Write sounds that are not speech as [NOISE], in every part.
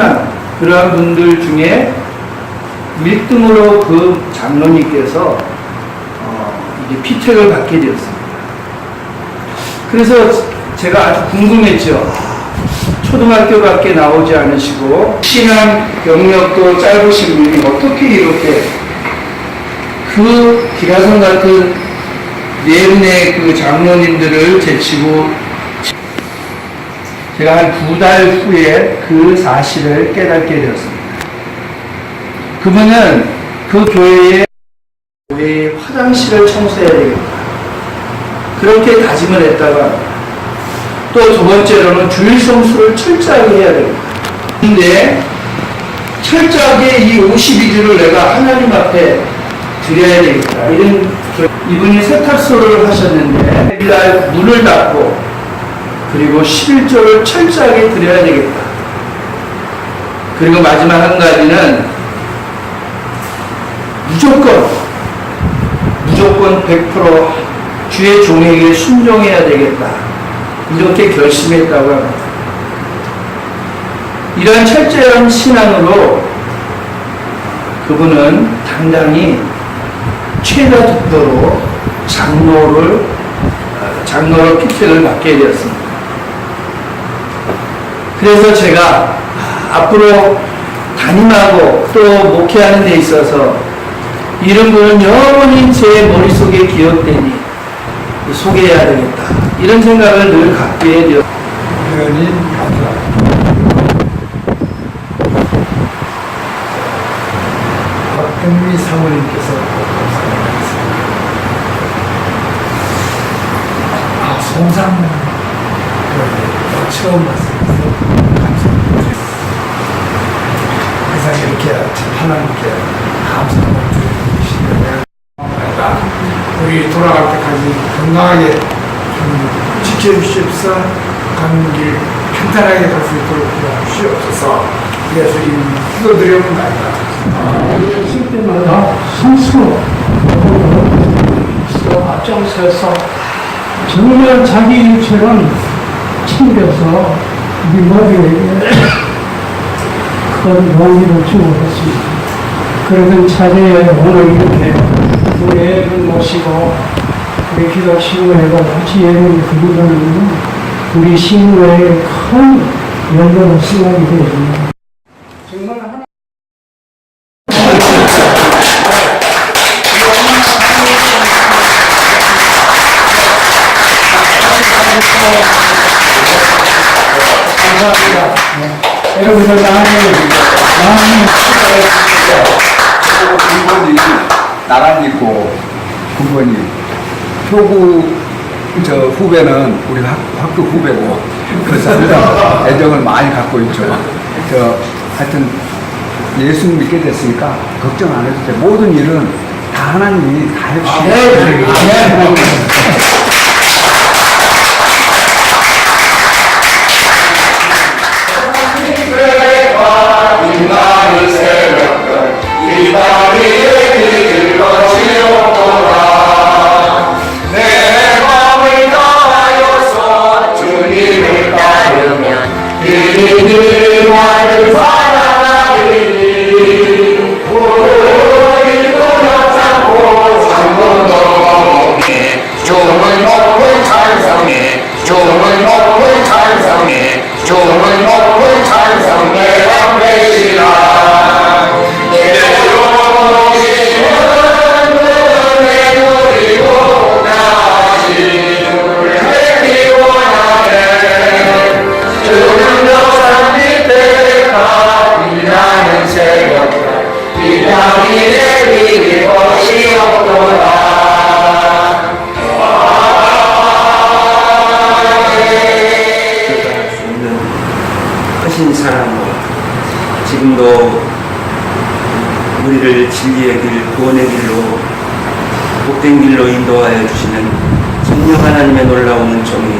출출한 그러한 분들 중에 1등으로 그 장로님께서 어, 이제 피택을 받게 되었습니다. 그래서 제가 아주 궁금했죠. 초등학교밖에 나오지 않으시고 신앙 경력도 짧으신 분이 어떻게 이렇게 그 기라성 같은 네분의 그 장로님들을 제치고 제가 한 두 달 후에 그 사실을 깨닫게 되었습니다. 그분은 그 교회에 교회의 화장실을 청소해야 되겠다. 그렇게 다짐을 했다가 또 두 번째로는 주일 성수를 철저하게 해야 되겠다. 근데 철저하게 이 52주를 내가 하나님 앞에 드려야 되겠다. 이런 이분이 세탁소를 하셨는데 일날 문을 닫고 그리고 11조를 철저하게 드려야 되겠다. 그리고 마지막 한 가지는 무조건 무조건 100% 주의 종에게 순종해야 되겠다. 이렇게 결심했다고 합니다. 이러한 철저한 신앙으로 그분은 당당히 최다 득도로 장로를 어, 장로로 피택을 받게 되었습니다. 그래서 제가 앞으로 담임하고 또 목회하는 데 있어서 이런 분은 영원히 제 머릿속에 기억되니 소개해야 되겠다. 이런 생각을 늘 갖게 되었 감사합니다. 박경미 사모님께서 감사합니다. 아, 송상 그 처음 봤어요. 감사합니다. 항상 이렇게 하나님께 감사를 드리시는데 우리 돌아갈 때까지 건강하게 좀 지켜주십사. 가는 길 평탄하게 갈 수 있도록 도와주시옵소서. 그래서 이 기도드려옵니다. 있을 때마다 스스로 스스로 앞장서서 정말 자기 일처럼 챙겨서 우리 모두에게 [COUGHS] 큰 용기를 주고 있습니다. 그러던 차제에 오늘 이렇게 우리 애들 모시고 우리 기도 신고회가 같이 예배를 드리는 우리 신고회에 큰 연결을 수하게 되었습니다. 감사합니다. 네. 여러분들 많이 많이 군번이 나란 있고 군번이 표구 저 후배는 우리 학, 학교 후배고 그래서 항상 애정을 많이 갖고 있죠. 저 하여튼 예수 믿게 됐으니까 걱정 안 해도 돼. 모든 일은 다 하나님이 다 해주시고. 종을 control 진리의 길, 구원의 길로 복된 길로 인도하여 주시는 성령 하나님의 놀라운 은총이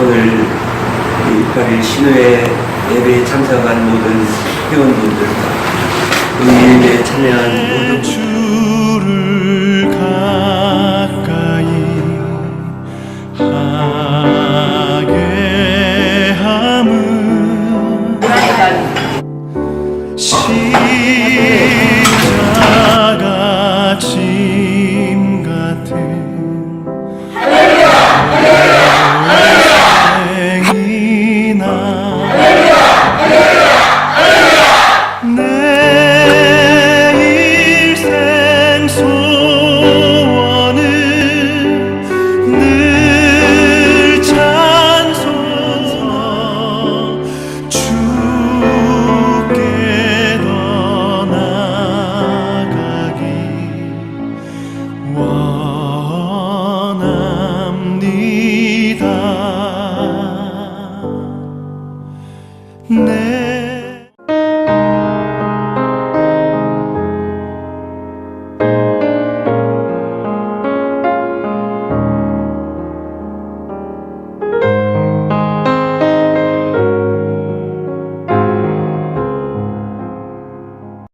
오늘 이 8일 신우의 예배에 참석한 모든 회원분들과 그 예배에 참여한 모든 분들 smooth.